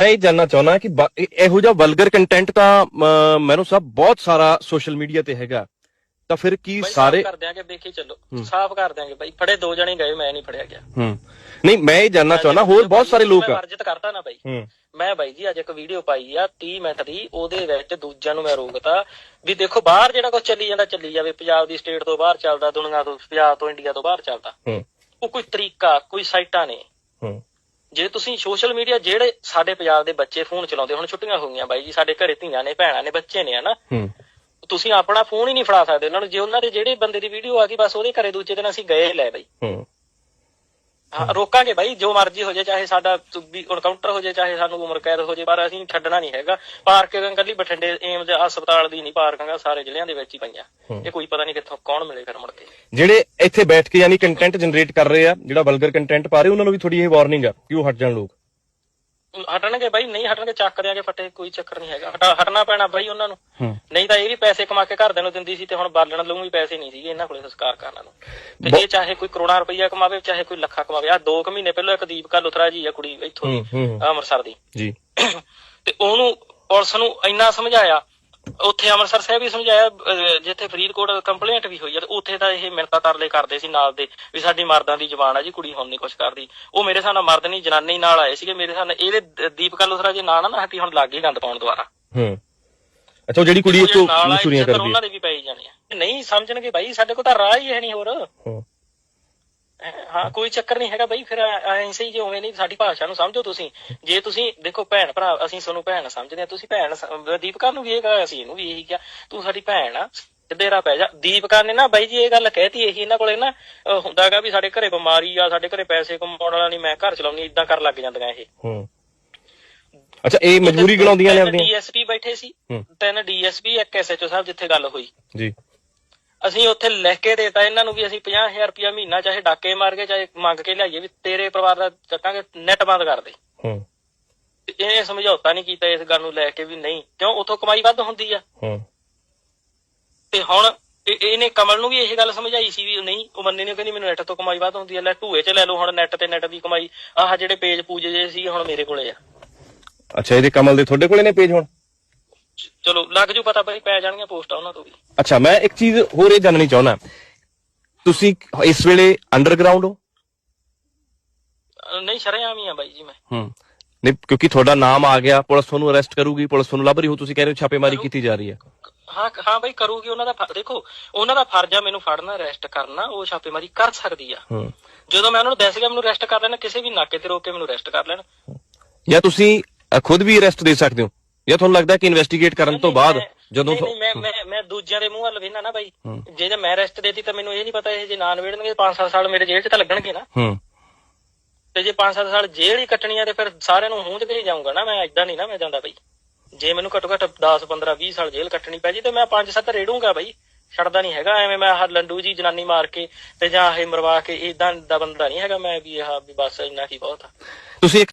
ਮੈਂ ਇਹ ਜਾਨਣਾ ਚਾਹੁੰਦਾ ਕਿ ਇਹ- ਜਿਹਾ ਵਲਗਰ ਕੰਟੈਂਟ ਤਾਂ ਮੈਨੂੰ ਸਭ ਬਹੁਤ ਸਾਰਾ ਸੋਸ਼ਲ ਮੀਡੀਆ ਤੇ ਹੈਗਾ। ਤਾਂ ਫਿਰ ਕੀ ਸਾਰੇ ਕਰ ਦਿਆਂਗੇ ਵੇਖੀ ਚੱਲੋ। ਸਾਫ਼ ਕਰ ਦਿਆਂਗੇ ਬਾਈ। ਫੜੇ ਦੋ ਜਣੇ ਗਏ ਮੈਂ ਨਹੀਂ ਫੜਿਆ ਗਿਆ। ਹੂੰ। ਨਹੀਂ ਮੈਂ ਇਹ ਜਾਨਣਾ ਚਾਹੁੰਦਾ ਹੋਰ ਬਹੁਤ ਸਾਰੇ ਲੋਕ ਆ। ਵਰਜਿਤ ਕਰਤਾ ਨਾ ਬਾਈ। ਮੈਂ ਬਾਈ ਜੀ ਅੱਜ ਇੱਕ ਵੀਡੀਓ ਪਾਈ ਆ 30 ਮਿੰਟ ਦੀ ਉਹਦੇ ਵਿੱਚ ਦੂਜਿਆਂ ਨੂੰ ਮੈਂ ਰੋਕਤਾ ਵੀ ਦੇਖੋ ਬਾਹਰ ਜਿਹੜਾ ਕੁਝ ਚੱਲੀ ਜਾਂਦਾ ਚੱਲੀ ਜਾਵੇ। ਪੰਜਾਬ ਦੀ ਸਟੇਟ ਤੋਂ ਬਾਹਰ ਚੱਲਦਾ ਦੁਨੀਆ ਤੋਂ ਪੰਜਾਬ ਤੋਂ ਇੰਡੀਆ ਤੋਂ ਬਾਹਰ ਚੱਲਦਾ। ਹੂੰ। ਉਹ ਕੋਈ ਤਰੀਕਾ ਕੋਈ ਸਾਈਟਾਂ ਨੇ। ਹੂੰ। ਜੇ ਤੁਸੀਂ ਸੋਸ਼ਲ ਮੀਡੀਆ ਜਿਹੜੇ ਸਾਡੇ ਪੰਜਾਬ ਦੇ ਬੱਚੇ ਫੋਨ ਚਲਾਉਂਦੇ ਹੁਣ ਛੁੱਟੀਆਂ ਹੋ ਗਈਆਂ ਬਾਈ ਜੀ ਸਾਡੇ ਘਰੇ ਧੀਆਂ ਨੇ ਭੈਣਾਂ ਨੇ ਬੱਚੇ ਨੇ ਹਨਾ? ਹੂੰ। ਤੁਸੀਂ ਆਪਣਾ ਫੋਨ ਹੀ ਨਹੀਂ ਫੜਾ ਸਕਦੇ ਉਹਨਾਂ ਨੂੰ ਜੇ ਉਹਨਾਂ ਦੇ ਜਿਹੜੇ ਬੰਦੇ ਦੀ ਵੀਡੀਓ ਆ ਗਈ ਬਸ ਉਹਦੇ ਘਰੇ ਦੂਜੇ ਦਿਨ ਅਸੀਂ ਗਏ ਲੈ ਬਾਈ। ਹੂੰ ਰੋਕਾਂਗੇ ਬਾਈ ਜੋ ਮਰਜ਼ੀ ਹੋ ਜਾਏ ਚਾਹੇ ਸਾਡਾ ਵੀ ਐਨਕਾਊਂਟਰ ਹੋ ਜਾਏ ਚਾਹੇ ਸਾਨੂੰ ਉਮਰ ਕੈਦ ਹੋ ਜਾਏ ਪਰ ਅਸੀਂ ਛੱਡਣਾ ਨਹੀਂ ਹੈਗਾ। ਪਾਰਕਿੰਗ ਕੱਲੀ ਬਠਿੰਡੇ ਏਮਜ਼ ਹਸਪਤਾਲ ਦੀ ਨਹੀਂ ਪਾਰਕਿੰਗਾਂ ਸਾਰੇ ਜ਼ਿਲ੍ਹਿਆਂ ਦੇ ਵਿੱਚ ਹੀ ਪਈਆਂ। ਇਹ ਕੋਈ ਪਤਾ ਨਹੀਂ ਕਿੱਥੋਂ ਕੌਣ ਮਿਲੇ ਫਿਰ ਮੁੜ ਕੇ। ਜਿਹੜੇ ਇੱਥੇ ਬੈਠ ਕੇ ਯਾਨੀ ਕੰਟੈਂਟ ਜਨਰੇਟ ਕਰ ਰਹੇ ਆ ਜਿਹੜਾ ਵਲਗਰ ਕੰਟੈਂਟ ਪਾ ਰਹੇ ਉਹਨਾਂ ਨੂੰ ਵੀ ਥੋੜੀ ਇਹ ਵਾਰਨਿੰਗ ਆ ਕਿ ਉਹ ਹਟ ਜਾਣ ਲੋਕ। ਹਟਣਗੇ ਬਾਈ ਨਹੀਂ ਹਟਣਗੇ ਚੱਕ ਦਿਆਂਗੇ ਫੱਟੇ ਕੋਈ ਚੱਕਰ ਨਹੀਂ ਹੈਗਾ। ਹਟਾ- ਹਟਣਾ ਪੈਣਾ ਬਾਈ ਉਹਨਾਂ ਨੂੰ। ਨਹੀਂ ਤਾਂ ਇਹ ਵੀ ਪੈਸੇ ਕਮਾ ਕੇ ਘਰਦਿਆਂ ਨੂੰ ਦਿੰਦੀ ਸੀ ਤੇ ਹੁਣ ਬਾਲਣ ਲਊ ਵੀ ਪੈਸੇ ਨਹੀਂ ਸੀਗੇ ਇਹਨਾਂ ਕੋਲੇ ਸੰਸਕਾਰ ਕਰਨ ਨੂੰ। ਤੇ ਇਹ ਚਾਹੇ ਕੋਈ ਕਰੋੜਾਂ ਰੁਪਈਆ ਕਮਾਵੇ ਚਾਹੇ ਕੋਈ ਲੱਖਾਂ ਕਮਾਵੇ। ਆ 2 ਕੁ ਮਹੀਨੇ ਪਹਿਲਾਂ ਇੱਕ ਦੀਪਕਾ ਲੁਥਰਾ ਜੀ ਆ ਕੁੜੀ ਇੱਥੋਂ ਦੀ ਅੰਮ੍ਰਿਤਸਰ ਦੀ। ਜੀ। ਤੇ ਉਹਨੂੰ ਪੁਲਿਸ ਨੂੰ ਇੰਨਾ ਸਮਝਾਇਆ ਉੱਥੇ ਅੰਮ੍ਰਿਤਸਰ ਸਾਹਿਬ ਵੀ ਸਮਝਾਇਆ ਜਿੱਥੇ ਫਰੀਦਕੋਟ ਕੰਪਲੇਂਟ ਵੀ ਹੋਈ ਆ ਉੱਥੇ ਤਾਂ ਇਹ ਮਿੰਤਾ ਤਰਲੇ ਕਰਦੇ ਸੀ ਨਾਲ ਦੇ ਵੀ ਸਾਡੀ ਮਰਦਾਂ ਦੀ ਜ਼ਬਾਨ ਆ ਜੀ ਕੁੜੀ ਹੁਣ ਨਹੀਂ ਕੁਛ ਕਰਦੀ। ਉਹ ਮੇਰੇ ਨਾਲ ਮਰਦ ਨਹੀਂ ਜਨਾਨੀ ਨਾਲ ਆਏ ਸੀਗੇ ਮੇਰੇ ਨਾਲ ਇਹਦੇ ਦ- ਦੀਪਕਾ ਲੁਥਰਾ ਜੇ ਨਾਂ ਨਾ ਹਟੀ ਹੁਣ ਲੱਗ ਹੀ ਗੰਦ ਪਾਉਣ ਦੁਆਰਾ। ਹੂੰ। ਅੱਛਾ ਜਿਹੜੀ ਕੁੜੀ ਉਹ ਉਸ ਤੋਂ ਜਿਹੜੇ ਨਾਲ ਆਏ ਮਸ਼ਹੂਰੀਆਂ ਚੱਕਰ ਕਰਦੀ ਉਹਨਾਂ ਦੇ ਵੀ ਪਈ ਜਾਣੇ ਆ। ਨਹੀਂ ਸਮਝਣਗੇ ਬਾਈ ਸਾਡੇ ਕੋਲ ਤਾਂ ਰਾਹ ਹੀ ਹੈ ਨਹੀਂ ਹੋਰ। ਹੂੰ। ਹਾਂ ਕੋਈ ਚੱਕਰ ਨਹੀਂ ਹੈਗਾ ਬਈ ਫਿਰ ਐਂ ਸਹੀ ਜੇ ਉਵੇਂ ਨਹੀਂ ਸਾਡੀ ਭਾਸ਼ਾ ਨੂੰ ਸਮਝੋ ਤੁਸੀਂ। ਜੇ ਤੁਸੀਂ ਦੇਖੋ ਭੈਣ ਭਰਾ ਅਸੀਂ ਤੁਹਾਨੂੰ ਭੈਣ ਸਮਝਦੇ ਆ ਤੁਸੀਂ ਭੈਣ ਦੀਪਕਾ ਨੂੰ ਵੀ ਇਹ ਕਹਾ ਅਸੀਂ ਇਹਨੂੰ ਵੀ ਇਹੀ ਕਿਹਾ ਤੂੰ ਸਾਡੀ ਭੈਣ ਆ ਸਿੱਧੇ ਰਾਹ ਪੈ ਜਾ। ਦੀਪਕਾ ਨੇ ਨਾ ਬਾਈ ਜੀ ਇਹ ਗੱਲ ਕਹਿਤੀ ਇਹੀ ਇਹਨਾਂ ਕੋਲੇ ਨਾ ਹੁੰਦਾਗਾ ਵੀ ਸਾਡੇ ਘਰੇ ਬਿਮਾਰੀ ਆ ਸਾਡੇ ਘਰੇ ਪੈਸੇ ਕਮਾਉਣ ਵਾਲਾ ਨਹੀਂ ਮੈਂ ਘਰ ਚਲਾਉਣੀ ਇਦਾਂ ਕਰਨ ਲੱਗ ਜਾਂਦੀਆਂ ਇਹ। ਹੂੰ। ਅੱਛਾ ਇਹ ਮਜਬੂਰੀ ਗਣਾਉਂਦੀਆਂ ਨੇ ਆਪਣੀਆਂ ਡੀਐਸਪੀ ਬੈਠੇ ਸੀ। ਤਿੰਨ ਡੀਐਸਪੀ ਇੱਕ ਐਸਐਚਓ ਸਾਹਿਬ ਜਿੱਥੇ ਗੱਲ ਹੋਈ। ਜੀ। ਅਸੀਂ ਉੱਥੇ ਲਿਖ ਕੇ ਦੇਤਾ ਇਹਨਾਂ ਨੂੰ ਵੀ ਅਸੀਂ 50000 ਰੁਪਇਆ ਮਹੀਨਾ ਚਾਹੇ ਡਾਕੇ ਮਾਰ ਕੇ ਚਾਹੇ ਮੰਗ ਕੇ ਲਿਆਈਏ ਵੀ ਤੇਰੇ ਪਰਿਵਾਰ ਦਾ ਚੱਕਾਂਗੇ ਨੈਟ ਬੰਦ ਕਰ ਦੇ। ਹੂੰ। ਤੇ ਇਹ ਸਮਝੌਤਾ ਨਹੀਂ ਕੀਤਾ ਇਸ ਗੱਲ ਨੂੰ ਲੈ ਕੇ ਵੀ ਨਹੀਂ ਕਿਉਂ? ਉਥੋਂ ਕਮਾਈ ਵੱਧ ਹੁੰਦੀ ਆ। ਹੂੰ। ਤੇ ਹੁਣ ਇਹ- ਇਹਨੇ ਕਮਲ ਨੂੰ ਵੀ ਇਹ ਗੱਲ ਸਮਝਾਈ ਸੀ ਵੀ ਨਹੀਂ ਉਹ ਮੰਨੇ ਨੇ ਕਹਿੰਦੀ ਮੈਨੂੰ ਨੈਟ ਤੋਂ ਕਮਾਈ ਵੱਧ ਹੁੰਦੀ ਆ। ਲੈ ਢੂਏ ਚ ਲੈ ਲਓ ਹੁਣ ਨੈਟ ਤੇ ਨੈਟ ਦੀ ਕਮਾਈ। ਆਹ ਜਿਹੜੇ ਪੇਜ ਪੂਜੇ ਜੇ ਸੀ ਹੁਣ ਮੇਰੇ ਕੋਲੇ ਆ। ਅੱਛਾ ਇਹਦੇ ਕਮਲ ਦੇ ਤੁਹਾਡੇ ਕੋਲੇ ਨੇ ਪੇਜ ਹੁਣ? ਚਲੋ ਲੱਗ ਜੂ ਪਤਾ ਬਈ ਪੈ ਜਾਣਗੀਆਂ ਪੋਸਟਾਂ ਉਹਨਾਂ ਤੋਂ ਵੀ। ਅੱਛਾ ਮੈਂ ਇੱਕ ਚੀਜ਼ ਹੋਰ ਇਹ ਜਾਣਨੀ ਚਾਹੁੰਦਾ। ਤੁਸੀਂ ਇਸ ਵੇਲੇ ਅੰਡਰਗਰਾਉਂਡ ਹੋ? ਅਹ ਨਹੀਂ ਸ਼ਰੇਆਮ ਹੀ ਆ ਬਾਈ ਜੀ ਮੈਂ। ਹੂੰ। ਨਹੀਂ ਕਿਉਂਕਿ ਤੁਹਾਡਾ ਨਾਮ ਆ ਗਿਆ ਪੁਲਿਸ ਤੁਹਾਨੂੰ ਅਰੈਸਟ ਕਰੂਗੀ ਪੁਲਿਸ ਤੁਹਾਨੂੰ ਲੱਭ ਰਹੀ ਹੋ ਤੁਸੀਂ ਕਹਿ ਰਹੇ ਹੋ ਛਾਪੇਮਾਰੀ ਕੀਤੀ ਜਾ ਰਹੀ ਹੈ। ਹਾਂ ਹਾਂ ਬਈ ਕਰੂਗੀ ਉਹਨਾਂ ਦਾ ਫ- ਦੇਖੋ ਉਹਨਾਂ ਦਾ ਫਰਜ਼ ਆ ਮੈਨੂੰ ਫੜਨਾ ਅਰੈਸਟ ਕਰਨਾ ਉਹ ਛਾਪੇਮਾਰੀ ਕਰ ਸਕਦੀ ਆ। ਹੂੰ। ਜਦੋਂ ਮੈਂ ਉਹਨਾਂ ਨੂੰ ਦੱਸ ਗਿਆ ਮੈਨੂੰ ਅਰੈਸਟ ਕਰ ਲੈਣਾ ਕਿਸੇ ਵੀ ਨਾਕੇ ਤੇ ਰੋਕ ਕੇ ਮੈਨੂੰ ਅਰੈਸਟ ਕਰ ਲੈਣ। ਜਾਂ ਤੁਸੀਂ ਅ, ਖੁਦ ਵੀ ਅਰੈਸਟ ਦੇ ਸਕਦੇ ਹੋ? ਜਾਂ ਤੁਹਾਨੂੰ ਲੱਗਦਾ ਕਿ ਇਨਵੈਸਟੀਗੇਟ ਕਰਨ ਤੋਂ ਬਾਅਦ ਜਦੋਂ ਨਹੀਂ, ਮੈਂ ਮੈਂ ਮੈਂ ਦੂਜਿਆਂ ਦੇ ਮੂੰਹ ਵੱਲ ਵੇਖਣਾ ਨਾ ਬਾਈ। ਜੇ ਜੇ ਮੈਂ ਅਰੈਸਟ ਦੇਤੀ ਤਾਂ ਮੈਨੂੰ ਇਹ ਨਹੀਂ ਪਤਾ ਇਹ ਜੇ ਨਾ ਨਵੇੜਨਗੇ 5-7 ਸਾਲ ਮੇਰੇ ਜੇਲ੍ਹ 'ਚ ਤਾਂ ਲੱਗਣਗੇ ਨਾ। ਹੂੰ। ਤੇ ਜੇ 5-7 ਸਾਲ ਜੇਲ੍ਹ ਹੀ ਕੱਟਣੀ ਆ ਤੇ ਫਿਰ ਸਾਰਿਆਂ ਨੂੰ ਹੂੰਝ ਕੇ ਹੀ ਜਾਊਂਗਾ ਨਾ ਮੈਂ ਇਦਾਂ ਨਹੀਂ ਨਾ ਮੈਂ ਜਾਂਦਾ ਬਾਈ। ਜੇ ਮੈਨੂੰ ਘੱਟੋ ਘੱਟ 10 15 20 ਸਾਲ ਜੇਲ੍ਹ ਕੱਟਣੀ ਪੈ ਜੇ ਤੇ ਮੈਂ 5-7 ਰੇੜੂੰਗਾ ਬਾਈ। ਛੱਡਦਾ ਨਹੀਂ ਹੈਗਾ ਐਵੇਂ ਮੈਂ ਆਹ ਲੰਡੂ ਜੀ ਜਨਾਨੀ ਮਾਰ ਕੇ ਤੇ ਜਾਂ ਇਹ ਮਰਵਾ ਕੇ ਇਦਾਂ ਦਾ ਬੰਦਾ ਨਹੀਂ ਹੈਗਾ ਮੈਂ ਵੀ ਆਹ ਵੀ ਬਸ ਇੰਨਾ ਹੀ ਬਹੁਤ ਆ। ਤੁਸੀਂ ਇੱਕ